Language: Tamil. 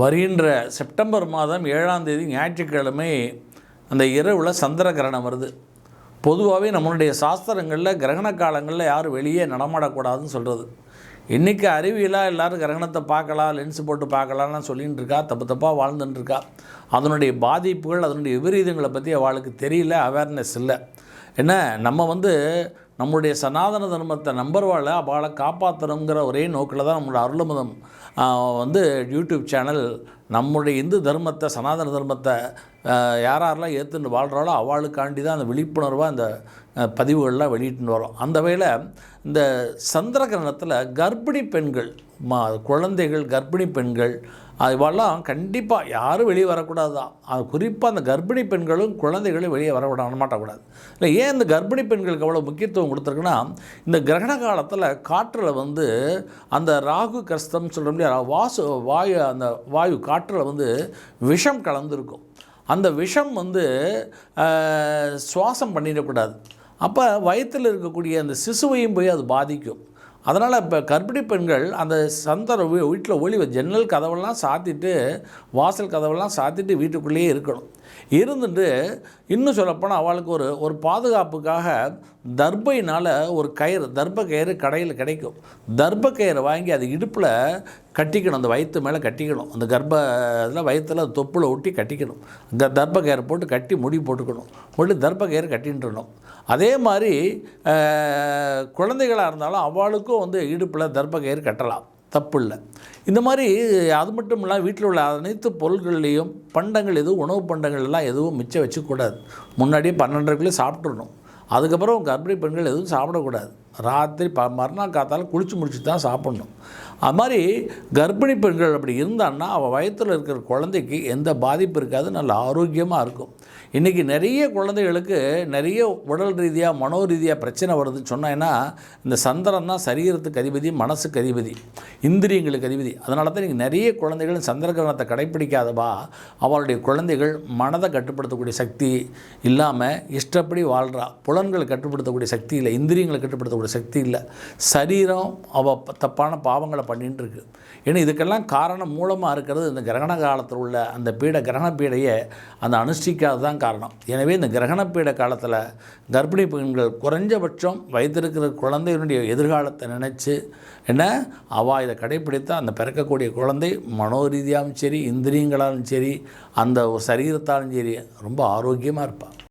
வருகின்ற செப்டம்பர் மாதம் ஏழாம் தேதி ஞாயிற்றுக்கிழமை அந்த இரவில் சந்திர கிரகணம் வருது. பொதுவாகவே நம்மளுடைய சாஸ்திரங்களில் கிரகண காலங்களில் யாரும் வெளியே நடமாடக்கூடாதுன்னு சொல்கிறது இன்றைக்கி அறிவியலாக எல்லோரும் கிரகணத்தை பார்க்கலாம் லென்ஸ் போட்டு பார்க்கலாம்லாம் சொல்லின்னு இருக்கா தப்பு தப்பாக வாழ்ந்துட்டுருக்கா அதனுடைய பாதிப்புகள் அதனுடைய விபரீதங்களை பற்றி அவளுக்கு தெரியல அவேர்னஸ் இல்லை. என்ன நம்ம வந்து நம்முடைய சனாதன தர்மத்தை நம்பர்வாழ அவளை காப்பாற்றணுங்கிற ஒரே நோக்கில் தான் நம்மளோட அருளமதம் வந்து யூடியூப் சேனல் நம்முடைய இந்து தர்மத்தை சனாதன தர்மத்தை யார் யாரெல்லாம் ஏற்றுன்னு வாழ்கிறாளோ அவளுக்காண்டி தான் அந்த விழிப்புணர்வாக அந்த பதிவுகள்லாம் வெளியிட்டுன்னு வரோம். அந்த வகையில் இந்த சந்திரகிரகணத்தில் கர்ப்பிணி பெண்கள் மா குழந்தைகள் கர்ப்பிணி பெண்கள் இவெல்லாம் கண்டிப்பாக யாரும் வெளியே வரக்கூடாது தான் அது குறிப்பாக அந்த கர்ப்பிணி பெண்களும் குழந்தைகளும் வெளியே வர விட மாட்டக்கூடாது. இல்லை ஏன் இந்த கர்ப்பிணி பெண்களுக்கு அவ்வளோ முக்கியத்துவம் கொடுத்துருக்குன்னா இந்த கிரகண காலத்தில் காற்றில் வந்து அந்த ராகு கஸ்தம் சொல்கிற முடியாது வாசு வாயு அந்த வாயு காற்றில் வந்து விஷம் கலந்துருக்கும். அந்த விஷம் வந்து சுவாசம் பண்ணிடக்கூடாது. அப்போ வயிற்றில் இருக்கக்கூடிய அந்த சிசுவையும் போய் அது பாதிக்கும். அதனால் இப்போ கர்ப்பிணி பெண்கள் அந்த சந்தர வீட்டில் ஒளி ஜன்னல் கதவெல்லாம் சாத்திட்டு வாசல் கதவெல்லாம் சாத்திட்டு வீட்டுக்குள்ளேயே இருக்கணும். இருந்துட்டு இன்னும் சொல்லப்போனால் அவளுக்கு ஒரு ஒரு பாதுகாப்புக்காக தர்பையினால் ஒரு கயிறு தர்ப கயிறு கடையில் கிடைக்கும். தர்ப கயிறை வாங்கி அது இடுப்பில் கட்டிக்கணும் அந்த வயிற்று மேலே கட்டிக்கணும். அந்த கர்ப்ப இதில் வயிற்றில் தொப்புளை ஒட்டி கட்டிக்கணும். இந்த தர்ப கயிறு போட்டு கட்டி முடி போட்டுக்கணும். முடி தர்ப கயிறு கட்டின்றணும் அதே மாதிரி குழந்தைகளாக இருந்தாலும் அவளுக்கும் வந்து இடுப்பில் தர்ப்ப கயிறு கட்டலாம். தப்பு இல்லை இந்த மாதிரி அது மட்டும் இல்லாமல் வீட்டில் உள்ள அனைத்து பொருட்கள்லேயும் பண்டங்கள் எதுவும் உணவு பண்டங்கள் எல்லாம் எதுவும் மிச்சம் வச்சுக்கூடாது. முன்னாடியே பன்னெண்டரைக்குள்ளே சாப்பிட்றணும் அதுக்கப்புறம் கர்ப்பிணி பெண்கள் எதுவும் சாப்பிடக்கூடாது. ராத்திரி ப மறுநாள் காத்தாலும் குளிச்சு முடிச்சு தான் சாப்பிட்ணும். அது மாதிரி கர்ப்பிணி பெண்கள் அப்படி இருந்தான்னா அவள் வயத்தில் இருக்கிற குழந்தைக்கு எந்த பாதிப்பு இருக்காது நல்ல ஆரோக்கியமாக இருக்கும். இன்றைக்கி நிறைய குழந்தைகளுக்கு நிறைய உடல் ரீதியாக மனோ ரீதியாக பிரச்சனை வருதுன்னு சொன்னேன்னா இந்த சந்திரன் தான் சரீரத்துக்கு அதிபதி மனசுக்கு அதிபதி இந்திரியங்களுக்கு அதிபதி. அதனால தான் இன்றைக்கி நிறைய குழந்தைகள் சந்திர கிரகணத்தை கடைப்பிடிக்காதவா அவளுடைய குழந்தைகள் மனதை கட்டுப்படுத்தக்கூடிய சக்தி இல்லாமல் இஷ்டப்படி வாழ்கிறா புலன்களை கட்டுப்படுத்தக்கூடிய சக்தி இல்லை இந்திரியங்களை கட்டுப்படுத்தக்கூடிய சக்தி இல்லை. சரீரம் அவள் தப்பான பாவங்களை பண்ணிகிட்டு இருக்கு ஏன்னா இதுக்கெல்லாம் காரணம் மூலமாக இருக்கிறது இந்த கிரகண காலத்தில் உள்ள அந்த பீட கிரகண பீடையை அந்த அனுஷ்டிக்காது தான் காரணம். எனவே இந்த கிரகண பீட காலத்தில் கர்ப்பிணி பெண்கள் குறைஞ்சபட்சம் வைத்திருக்கிற குழந்தையினுடைய எதிர்காலத்தை நினச்சி என்ன? அவள் இதை கடைப்பிடித்தா அந்த பிறக்கக்கூடிய குழந்தை மனோரீதியாகவும் சரி இந்திரியங்களாலும் சரி அந்த ஒரு சரீரத்தாலும் சரி ரொம்ப ஆரோக்கியமாக இருப்பாள்